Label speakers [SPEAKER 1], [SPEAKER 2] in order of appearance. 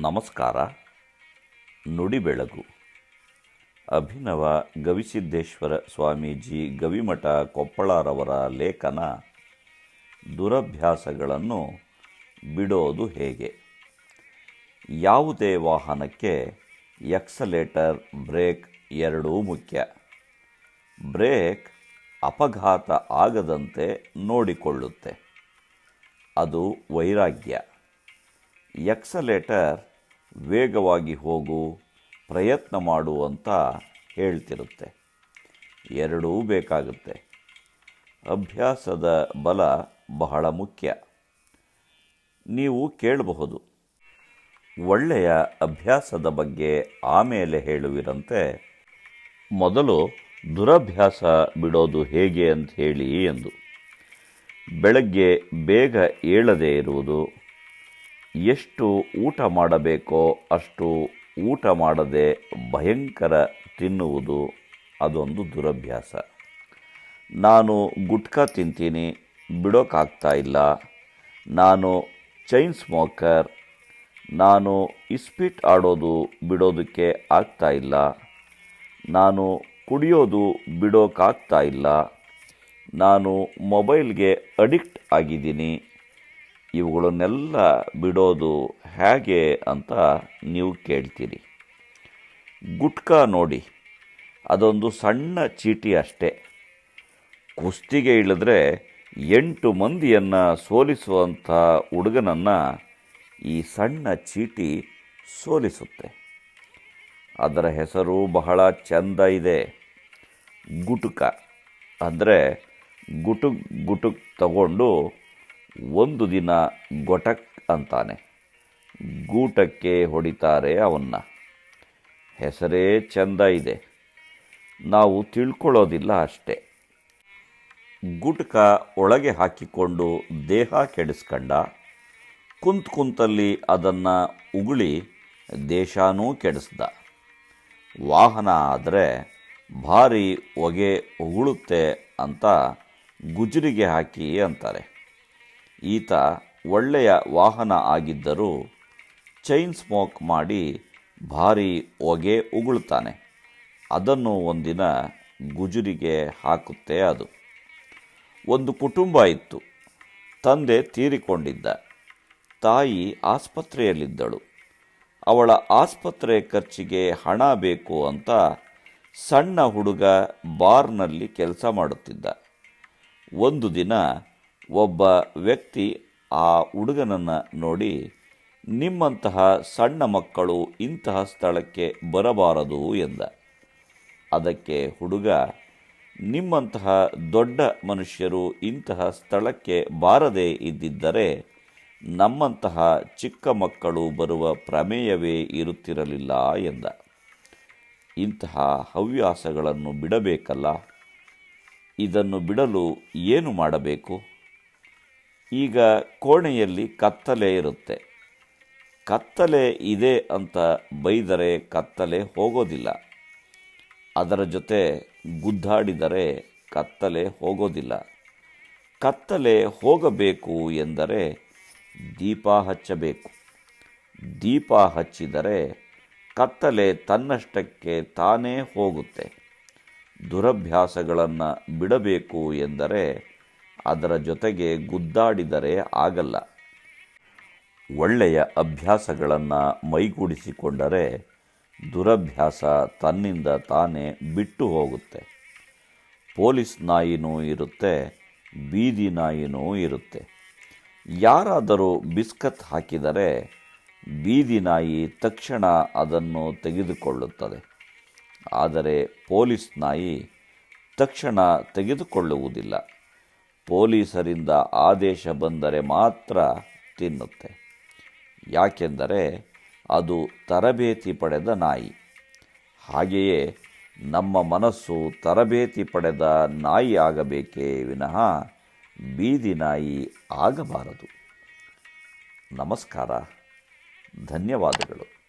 [SPEAKER 1] ನಮಸ್ಕಾರ. ನುಡಿಬೆಳಗು ಅಭಿನವ ಗವಿಸಿದ್ದೇಶ್ವರ ಸ್ವಾಮೀಜಿ ಗವಿಮಠ ಕೊಪ್ಪಳರವರ ಲೇಖನ ದುರಭ್ಯಾಸಗಳನ್ನು ಬಿಡೋದು ಹೇಗೆ? ಯಾವುದೇ ವಾಹನಕ್ಕೆ ಎಕ್ಸಲೇಟರ್, ಬ್ರೇಕ್ ಎರಡೂ ಮುಖ್ಯ. ಬ್ರೇಕ್ ಅಪಘಾತ ಆಗದಂತೆ ನೋಡಿಕೊಳ್ಳುತ್ತೆ. ಅದು ವೈರಾಗ್ಯ. ಎಕ್ಸಲೇಟರ್ ವೇಗವಾಗಿ ಹೋಗು, ಪ್ರಯತ್ನ ಮಾಡು ಅಂತ ಹೇಳ್ತಿರುತ್ತೆ. ಎರಡೂ ಬೇಕಾಗುತ್ತೆ. ಅಭ್ಯಾಸದ ಬಲ ಬಹಳ ಮುಖ್ಯ. ನೀವು ಕೇಳಬಹುದು. ಒಳ್ಳೆಯ ಅಭ್ಯಾಸದ ಬಗ್ಗೆ ಆಮೇಲೆ ಹೇಳುವಿರಂತೆ, ಮೊದಲು ದುರಭ್ಯಾಸ ಬಿಡೋದು ಹೇಗೆ ಅಂತ ಹೇಳಿ ಎಂದು. ಬೆಳಗ್ಗೆ ಬೇಗ ಏಳದೇ ಇರುವುದು ಎಷ್ಟು ಊಟ ಮಾಡಬೇಕೋ ಅಷ್ಟು ಊಟ ಮಾಡದೆ ಭಯಂಕರ ತಿನ್ನುವುದು ಅದೊಂದು ದುರಭ್ಯಾಸ. ನಾನು ಗುಟ್ಕಾ ತಿಂತೀನಿ ಬಿಡೋಕ್ಕಾಗ್ತಾ ಇಲ್ಲ. ನಾನು ಚೈನ್ ಸ್ಮೋಕರ್, ನಾನು ಇಸ್ಪಿಟ್ ಆಡೋದು ಬಿಡೋದಕ್ಕೆ ಆಗ್ತಾ ಇಲ್ಲ. ನಾನು ಕುಡಿಯೋದು ಬಿಡೋಕ್ಕಾಗ್ತಾ ಇಲ್ಲ. ನಾನು ಮೊಬೈಲ್ಗೆ ಅಡಿಕ್ಟ್ ಆಗಿದ್ದೀನಿ. ಇವುಗಳನ್ನೆಲ್ಲ ಬಿಡೋದು ಹೇಗೆ ಅಂತ ನೀವು ಕೇಳ್ತೀರಿ. ಗುಟ್ಕಾ ನೋಡಿ, ಅದೊಂದು ಸಣ್ಣ ಚೀಟಿ ಅಷ್ಟೇ. ಕುಸ್ತಿಗೆ ಇಳಿದ್ರೆ ಎಂಟು ಮಂದಿಯನ್ನು ಸೋಲಿಸುವಂಥ ಹುಡುಗನನ್ನು ಈ ಸಣ್ಣ ಚೀಟಿ ಸೋಲಿಸುತ್ತೆ. ಅದರ ಹೆಸರು ಬಹಳ ಚೆಂದ ಇದೆ. ಗುಟುಕ. ಅಂದರೆ ಗುಟುಕ್ ಗುಟುಕ್ ತಗೊಂಡು ಒಂದು ದಿನ ಗೊಟಕ್ ಅಂತಾನೆ. ಗೂಟಕ್ಕೆ ಹೊಡಿತಾರೆ ಅವನ್ನ. ಹೆಸರೇ ಚಂದ ಇದೆ. ನಾವು ತಿಳ್ಕೊಳ್ಳೋದಿಲ್ಲ ಅಷ್ಟೆ. ಗುಟ್ಕ ಒಳಗೆ ಹಾಕಿಕೊಂಡು ದೇಹ ಕೆಡಿಸ್ಕಂಡ, ಕುಂತ್ ಕುಂತಲ್ಲಿ ಅದನ್ನು ಉಗುಳಿ ದೇಶನೂ ಕೆಡಿಸ್ದ. ವಾಹನ ಆದರೆ ಭಾರಿ ಹೊಗೆ ಉಗುಳುತ್ತೆ ಅಂತ ಗುಜರಿಗೆ ಹಾಕಿ ಅಂತಾರೆ. ಈತ ಒಳ್ಳೆಯ ವಾಹನ ಆಗಿದ್ದರೂ ಚೈನ್ ಸ್ಮೋಕ್ ಮಾಡಿ ಭಾರಿ ಹೊಗೆ ಉಗುಳ್ತಾನೆ. ಅದನ್ನು ಒಂದಿನ ಗುಜುರಿಗೆ ಹಾಕುತ್ತೆ ಅದು. ಒಂದು ಕುಟುಂಬ ಇತ್ತು. ತಂದೆ ತೀರಿಕೊಂಡಿದ್ದ. ತಾಯಿ ಆಸ್ಪತ್ರೆಯಲ್ಲಿದ್ದಳು. ಅವಳ ಆಸ್ಪತ್ರೆ ಖರ್ಚಿಗೆ ಹಣ ಬೇಕು ಅಂತ ಸಣ್ಣ ಹುಡುಗ ಬಾರ್ನಲ್ಲಿ ಕೆಲಸ ಮಾಡುತ್ತಿದ್ದ. ಒಂದು ದಿನ ಒಬ್ಬ ವ್ಯಕ್ತಿ ಆ ಹುಡುಗನನ್ನು ನೋಡಿ, ನಿಮ್ಮಂತಹ ಸಣ್ಣ ಮಕ್ಕಳು ಇಂತಹ ಸ್ಥಳಕ್ಕೆ ಬರಬಾರದು ಎಂದ. ಅದಕ್ಕೆ ಹುಡುಗ, ನಿಮ್ಮಂತಹ ದೊಡ್ಡ ಮನುಷ್ಯರು ಇಂತಹ ಸ್ಥಳಕ್ಕೆ ಬಾರದೇ ಇದ್ದಿದ್ದರೆ ನಮ್ಮಂತಹ ಚಿಕ್ಕ ಮಕ್ಕಳು ಬರುವ ಪ್ರಮೇಯವೇ ಇರುತ್ತಿರಲಿಲ್ಲ ಎಂದ. ಇಂತಹ ಹವ್ಯಾಸಗಳನ್ನು ಬಿಡಬೇಕಲ್ಲ. ಇದನ್ನು ಬಿಡಲು ಏನು ಮಾಡಬೇಕು? ಈಗ ಕೋಣೆಯಲ್ಲಿ ಕತ್ತಲೆ ಇರುತ್ತೆ. ಕತ್ತಲೆ ಇದೆ ಅಂತ ಬೈದರೆ ಕತ್ತಲೆ ಹೋಗೋದಿಲ್ಲ. ಅದರ ಜೊತೆ ಗುದ್ದಾಡಿದರೆ ಕತ್ತಲೆ ಹೋಗೋದಿಲ್ಲ. ಕತ್ತಲೆ ಹೋಗಬೇಕು ಎಂದರೆ ದೀಪ ಹಚ್ಚಬೇಕು. ದೀಪ ಹಚ್ಚಿದರೆ ಕತ್ತಲೆ ತನ್ನಷ್ಟಕ್ಕೆ ತಾನೇ ಹೋಗುತ್ತೆ. ದುರಭ್ಯಾಸಗಳನ್ನು ಬಿಡಬೇಕು ಎಂದರೆ ಅದರ ಜೊತೆಗೆ ಗುದ್ದಾಡಿದರೆ ಆಗಲ್ಲ. ಒಳ್ಳೆಯ ಅಭ್ಯಾಸಗಳನ್ನು ಮೈಗೂಡಿಸಿಕೊಂಡರೆ ದುರಭ್ಯಾಸ ತನ್ನಿಂದ ತಾನೇ ಬಿಟ್ಟು ಹೋಗುತ್ತೆ. ಪೊಲೀಸ್ ನಾಯಿನೂ ಇರುತ್ತೆ, ಬೀದಿ ನಾಯಿನೂ ಇರುತ್ತೆ. ಯಾರಾದರೂ ಬಿಸ್ಕತ್ ಹಾಕಿದರೆ ಬೀದಿ ನಾಯಿ ತಕ್ಷಣ ಅದನ್ನು ತೆಗೆದುಕೊಳ್ಳುತ್ತದೆ. ಆದರೆ ಪೊಲೀಸ್ ನಾಯಿ ತಕ್ಷಣ ತೆಗೆದುಕೊಳ್ಳುವುದಿಲ್ಲ. ಪೊಲೀಸರಿಂದ ಆದೇಶ ಬಂದರೆ ಮಾತ್ರ ತಿನ್ನುತ್ತೆ. ಯಾಕೆಂದರೆ ಅದು ತರಬೇತಿ ಪಡೆದ ನಾಯಿ. ಹಾಗೆಯೇ ನಮ್ಮ ಮನಸ್ಸು ತರಬೇತಿ ಪಡೆದ ನಾಯಿ ಆಗಬೇಕೇ ವಿನಃ ಬೀದಿ ನಾಯಿ ಆಗಬಾರದು. ನಮಸ್ಕಾರ. ಧನ್ಯವಾದಗಳು.